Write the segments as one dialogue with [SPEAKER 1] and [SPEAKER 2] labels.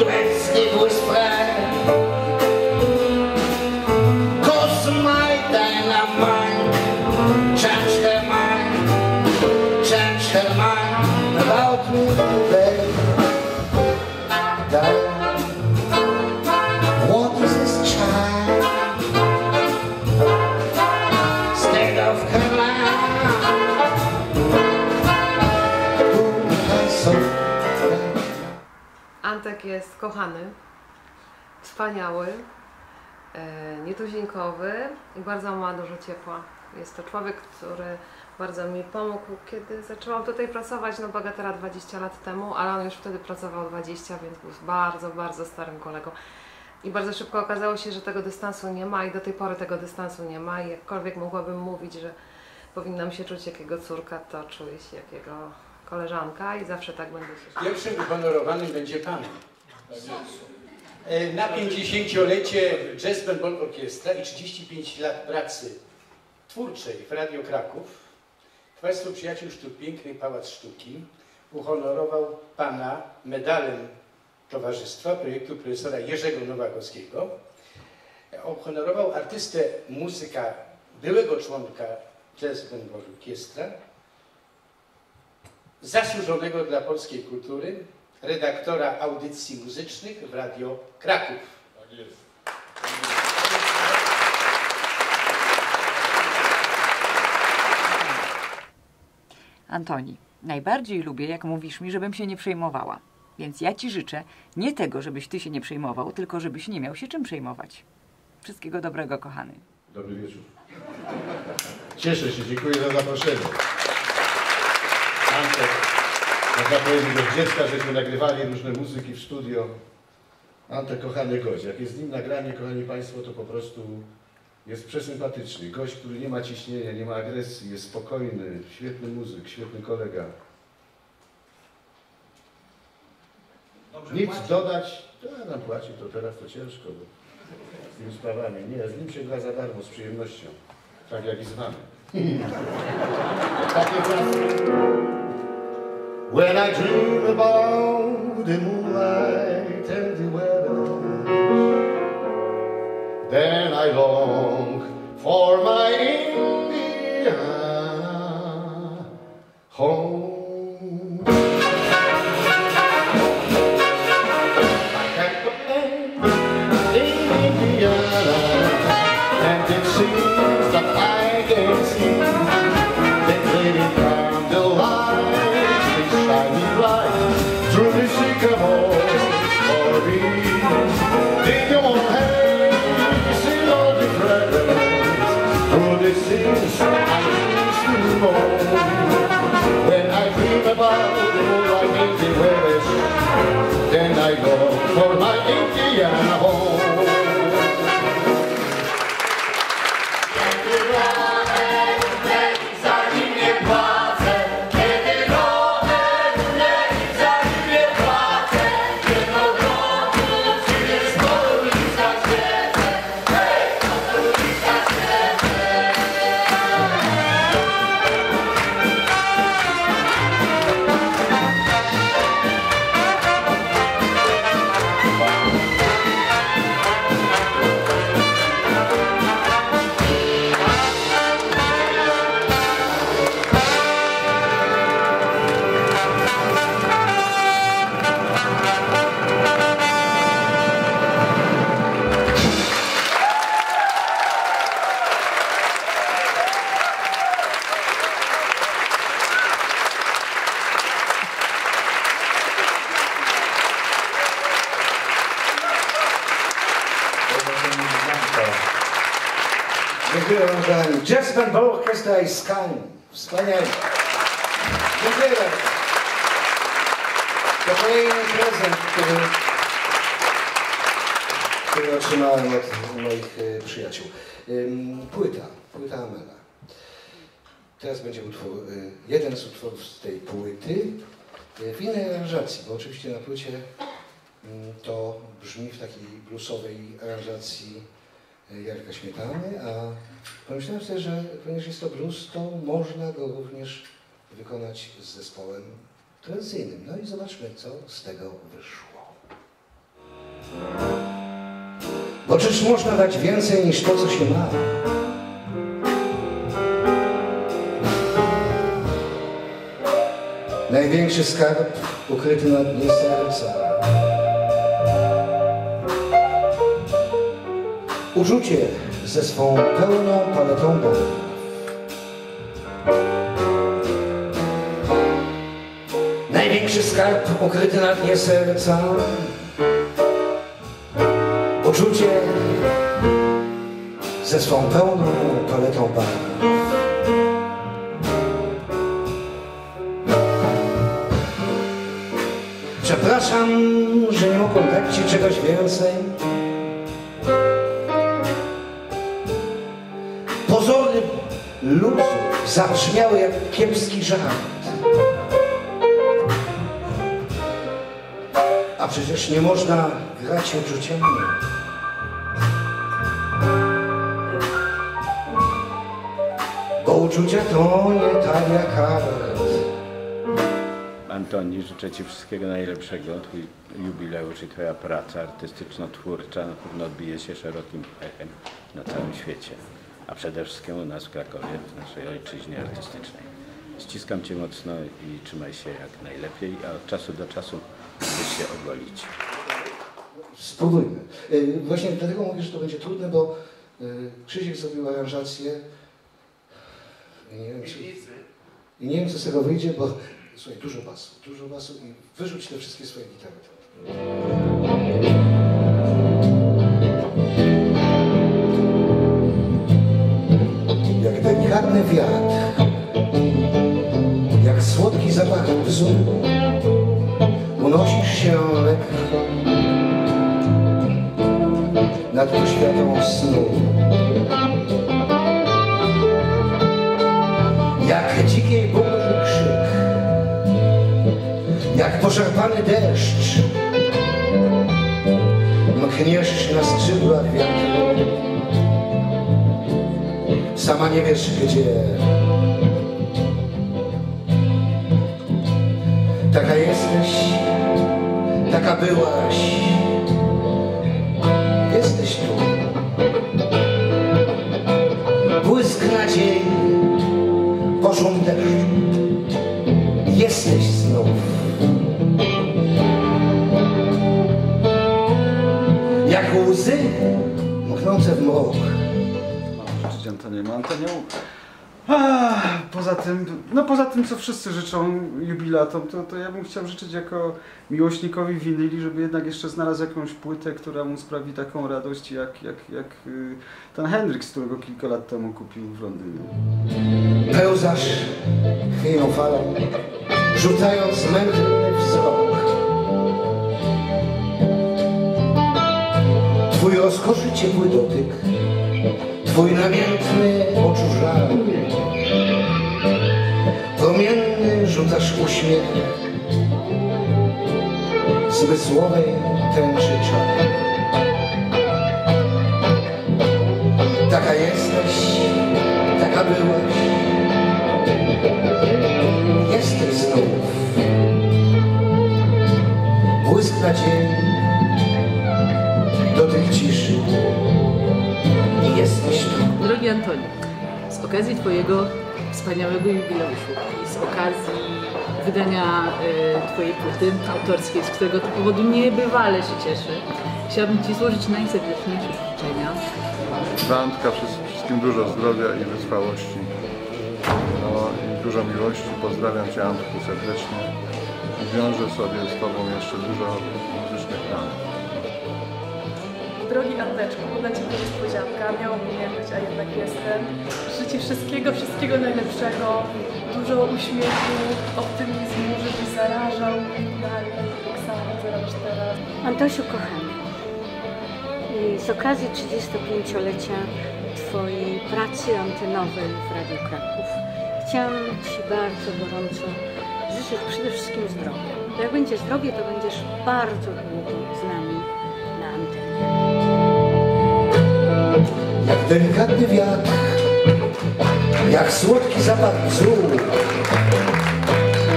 [SPEAKER 1] to
[SPEAKER 2] Antek jest kochany, wspaniały, e, nietuzinkowy i bardzo ma dużo ciepła. Jest to człowiek, który bardzo mi pomógł, kiedy zaczęłam tutaj pracować, no bagatela 20 lat temu, ale on już wtedy pracował 20, więc był bardzo, bardzo starym kolegą. I bardzo szybko okazało się, że tego dystansu nie ma i do tej pory tego dystansu nie ma i jakkolwiek mogłabym mówić, że powinnam się czuć jak jego córka, to czuję się jak jego koleżanka i zawsze tak będę się
[SPEAKER 3] Pierwszym uhonorowanym będzie Pan. E, Na 50-lecie Jazz Band Ball Orkiestra i 35 lat pracy twórczej w Radio Kraków Państwo Przyjaciół Sztuk Pięknej Pałac Sztuki uhonorował Pana medalem Towarzystwa projektu profesora Jerzego Nowakowskiego. Uhonorował artystę, muzyka, byłego członka Jazz Band Ball Orkiestra, zasłużonego dla polskiej kultury, redaktora audycji muzycznych w Radio Kraków.
[SPEAKER 4] Antoni, najbardziej lubię, jak mówisz mi, żebym się nie przejmowała. Więc ja ci życzę nie tego, żebyś ty się nie przejmował, tylko żebyś nie miał się czym przejmować. Wszystkiego dobrego, kochany.
[SPEAKER 5] Dobry wieczór. Cieszę się, dziękuję za zaproszenie. Antek, można powiedzieć od dziecka, żeśmy nagrywali różne muzyki w studio. Antek, kochany gość. Jak jest z nim nagranie, kochani Państwo, to po prostu jest przesympatyczny. Gość, który nie ma ciśnienia, nie ma agresji, jest spokojny, świetny muzyk, świetny kolega. Nic dodać, to nam płaci, to teraz to ciężko, bo z tymi sprawami. Nie, z nim się gra za darmo, z przyjemnością. Tak jak i z wami.
[SPEAKER 1] When I dream about the moonlight and the weather,
[SPEAKER 5] Then I long for my India home. I go for my Indiana home.
[SPEAKER 1] Dziękuję Wam. Jazz Band Ball Orchestra i. Wspaniale. Dziękuję. To kolejny prezent, który, który otrzymałem od moich e, przyjaciół. Płyta, płyta Amela. Teraz będzie utwór, y, jeden z utworów z tej płyty y, w innej aranżacji, bo oczywiście na płycie to brzmi w takiej bluesowej aranżacji y, Jarka Śmietany, a pomyślałem sobie, że ponieważ jest to blues, to można go również wykonać z zespołem tradycyjnym. No i zobaczmy, co z tego wyszło. Bo czyż można dać więcej niż to, co się ma? Największy skarb ukryty na dnie serca. Uczucie ze swą pełną paletą barw. Największy skarb ukryty na dnie serca. Uczucie ze swą pełną paletą barw. Przepraszam, że nie mogłem dać Ci czegoś więcej. Luzu zabrzmiały jak kiepski żart. A przecież nie można grać uczuciami. Bo uczucia to nie jak kart.
[SPEAKER 6] Antoni, życzę Ci wszystkiego najlepszego. Twój jubileusz i Twoja praca artystyczno-twórcza na pewno odbije się szerokim echem na całym świecie, a przede wszystkim u nas w Krakowie, w naszej ojczyźnie artystycznej. Ściskam Cię mocno i trzymaj się jak najlepiej, a od czasu do czasu musisz się ogolić.
[SPEAKER 1] Spróbujmy. Y, Właśnie dlatego mówię, że to będzie trudne, bo y, Krzysiek zrobił aranżację i nie wiem, czy, i nie wiem co z tego wyjdzie, bo słuchaj, dużo basu, dużo basu i wyrzuć te wszystkie swoje gitary. Wiatr, jak słodki zapach bzu, unosisz się lekko nad poświatą snu. Jak dzikiej burzy krzyk, jak poszarpany deszcz, mkniesz na skrzydłach wiatru. Sama nie wiesz gdzie. Taka jesteś, taka byłaś, jesteś tu. Błysk nadziei, poszum deszczu. Jesteś znów. Jak łzy mknące w mrok.
[SPEAKER 7] Antoniemu. Antoniemu, ah, poza tym, no poza tym, co wszyscy życzą jubilatom, to, to ja bym chciał życzyć jako miłośnikowi winyli, żeby jednak jeszcze znalazł jakąś płytę, która mu sprawi taką radość, jak, jak, jak y, ten Hendrix, którego kilka lat temu kupił w Londynie.
[SPEAKER 1] Pełzasz chwiejną falą, rzucając mętny wzrok. Twój rozkoszy ciepły dotyk, Twój namiętny oczu żal. Promienny rzucasz uśmiech zmysłowej tęczy czar.
[SPEAKER 8] Antoni, z okazji Twojego wspaniałego jubileuszu i z okazji wydania e, Twojej płyty autorskiej, z którego to powodu niebywale się cieszę, chciałabym Ci złożyć najserdeczniejsze życzenia.
[SPEAKER 9] Wszyst- wszystkim dużo zdrowia i wytrwałości. No i dużo miłości. Pozdrawiam Cię Antku serdecznie. Wiążę sobie z Tobą jeszcze dużo muzycznych ran.
[SPEAKER 10] Drogi Anteczku, dla Ciebie niespodzianka, miało mnie nie być, a jednak jestem. Życzę Ci wszystkiego, wszystkiego najlepszego, dużo uśmiechu, optymizmu, żebyś zarażał dalej, tak samo zarażasz teraz.
[SPEAKER 11] Antosiu, kochany, z okazji 35-lecia Twojej pracy antenowej w Radiu Kraków chciałam Ci bardzo gorąco życzyć przede wszystkim zdrowia. Jak będzie zdrowie, to będziesz bardzo długo z nami
[SPEAKER 1] delikatny wiatr, jak słodki zapach bzu,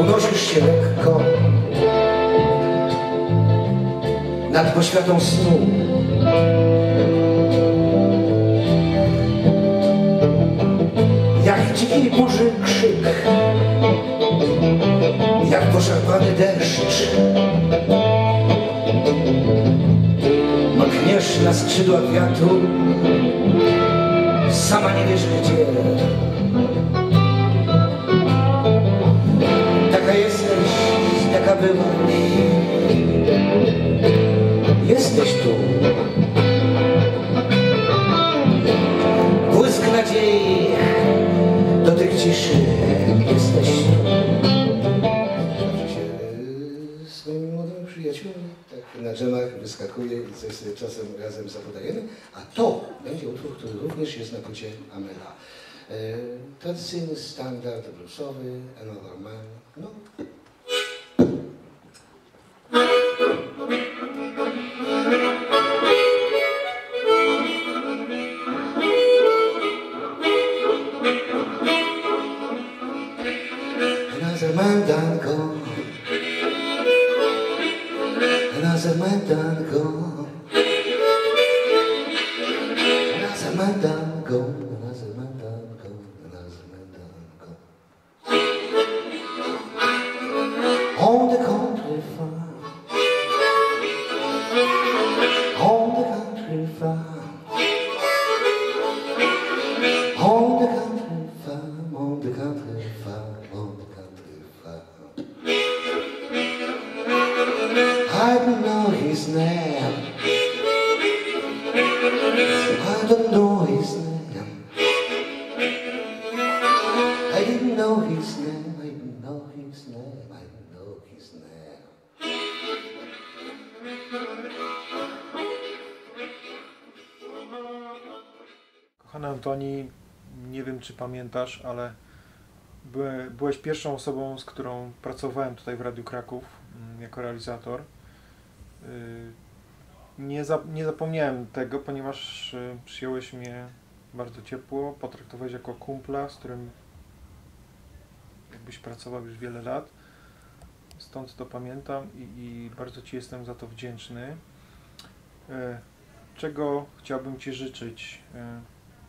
[SPEAKER 1] unosisz się lekko nad poświatą snu. Jak dziki burzy krzyk, jak poszarpany deszcz. Mkniesz na skrzydła wiatru, sama nie wiesz gdzie. Taka jesteś, jaka byłaś. Jesteś tu. Błysk nadziei, dotyk ciszy. Przyjaciółmi tak na dżemach wyskakuje i coś sobie czasem razem zapodajemy. A to będzie utwór, który również jest na płycie Amela. E, tradycyjny standard bluesowy, Another Man. No, Another man done gone. Another man done gone. On the country farm. On the country farm. On country farm, on country farm, name. I don't know his name. I didn't know his name. I didn't know his name. I didn't know his name.
[SPEAKER 12] Kochany Antoni, nie wiem czy pamiętasz, ale byłe- byłeś pierwszą osobą, z którą pracowałem tutaj w Radiu Kraków mm, jako realizator. Y, Nie, za, nie zapomniałem tego, ponieważ y, przyjąłeś mnie bardzo ciepło, potraktowałeś jako kumpla, z którym jakbyś pracował już wiele lat. Stąd to pamiętam i, i bardzo Ci jestem za to wdzięczny. E, Czego chciałbym Ci życzyć?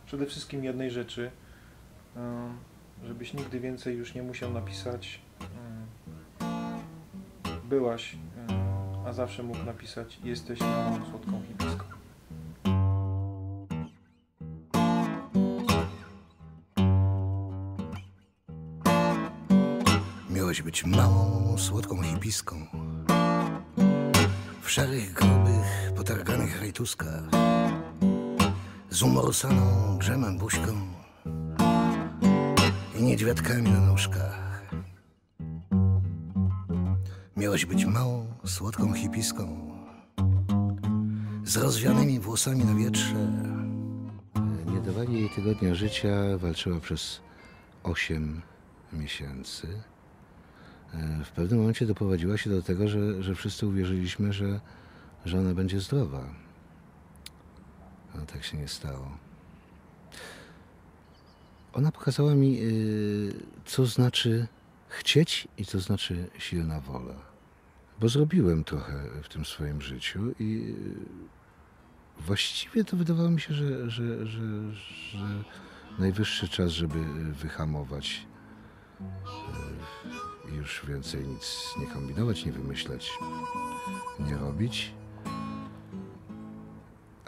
[SPEAKER 12] Przede wszystkim jednej rzeczy, żebyś nigdy więcej już nie musiał napisać byłaś, a zawsze mógł napisać jesteś małą słodką hipiską.
[SPEAKER 1] Miałeś być małą, słodką hipiską. W szarych, grubych, potarganych rajtuskach. Z umorsaną drzemem buźką. I niedźwiadkami na nóżkach Miałeś być małą, słodką hipiską Z rozwianymi włosami na wietrze Nie dawali jej tygodnia życia Walczyła przez osiem miesięcy E, w pewnym momencie doprowadziła się do tego, że, że wszyscy uwierzyliśmy, że, że ona będzie zdrowa. A tak się nie stało. Ona pokazała mi, y, co znaczy chcieć i co znaczy silna wola. Bo zrobiłem trochę w tym swoim życiu i y, właściwie to wydawało mi się, że, że, że, że najwyższy czas, żeby wyhamować i już więcej nic nie kombinować, nie wymyślać, nie robić.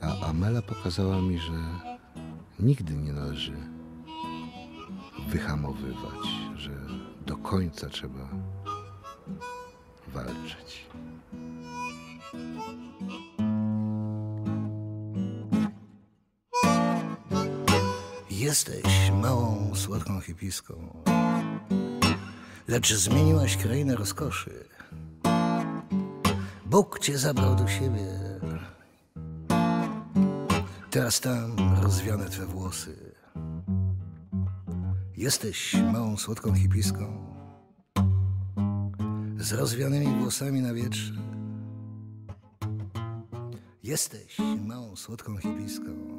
[SPEAKER 1] A Amela pokazała mi, że nigdy nie należy wyhamowywać, że końca trzeba walczyć. Jesteś małą, słodką hipiską lecz zmieniłaś krainę rozkoszy. Bóg cię zabrał do siebie. Teraz tam rozwiane twe włosy. Jesteś małą, słodką hipiską z rozwianymi włosami na wietrze. Jesteś małą, słodką hipiską